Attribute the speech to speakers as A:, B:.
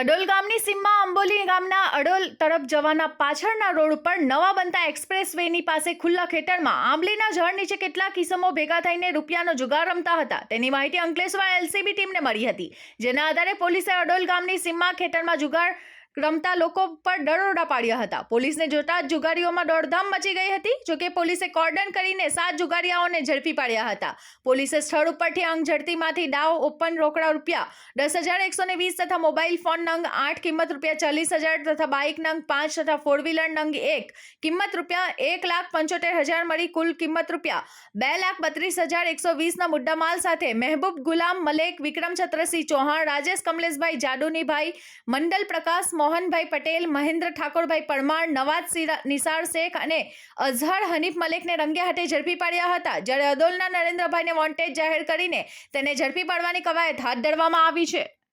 A: અડોલ ગામની સીમમાં અંબોલી ગામના અડોલ તરફ જવાના પાછળના રોડ ઉપર નવા બનતા એક્સપ્રેસ વેની પાસે ખુલ્લા ખેતરમાં આંબલીના ઝાડ નીચે કેટલાક કિસમો ભેગા થઈને રૂપિયાનો જુગાર રમતા હતા. તેની માહિતી અંકલેશ્વર એલસીબી ટીમને મળી હતી. જેના આધારે પોલીસે અડોલ ગામની સીમમાં ખેતરમાં જુગાર રમતા લોકો પર દરોડા પાડ્યા હતા. પોલીસને જોતા જ જુગારીઓમાં દોડધામ મચી ગઈ હતી જોકે પોલીસે કોર્ડન કરીને સાત જુગારીયાઓને ઝડપી પાડ્યા હતા. પોલીસે સ્થળ ઉપરથી અંગ ઝડપીમાંથી દાવ, ઓપન, રોકડા રૂપિયા, દસ હજાર એકસો ને વીસ તથા મોબાઈલ ફોન નંગ આઠ, કિંમત રૂપિયા ચાલીસ હજાર તથા બાઇક નંગ પાંચ તથા ફોર વ્હીલર નંગ એક, કિંમત રૂપિયા એક લાખ પંચોતેર હજાર મળી કુલ કિંમત રૂપિયા બે લાખ બત્રીસ હજાર એકસો વીસના મુદ્દામાલ સાથે મહેબૂબ ગુલામ મલેક વિક્રમ છત્રસિંહ ચૌહાણ, રાજેશ કમલેશભાઈ જાડુનીભાઈ, મંડલ પ્રકાશ મોહનભાઈ પટેલ, મહેન્દ્ર ઠાકોરભાઈ પરમાર, નવાજ સિરા- નિસાર શેખ અને અઝહર હનીફ મલેકને રંગે હાથે ઝડપી પાડ્યા હતા. જ્યારે અદોલના નરેન્દ્રભાઈને વોન્ટેડ જાહેર કરીને તેને ઝડપી પાડવાની કવાયત હાથ ધરવામાં આવી છે.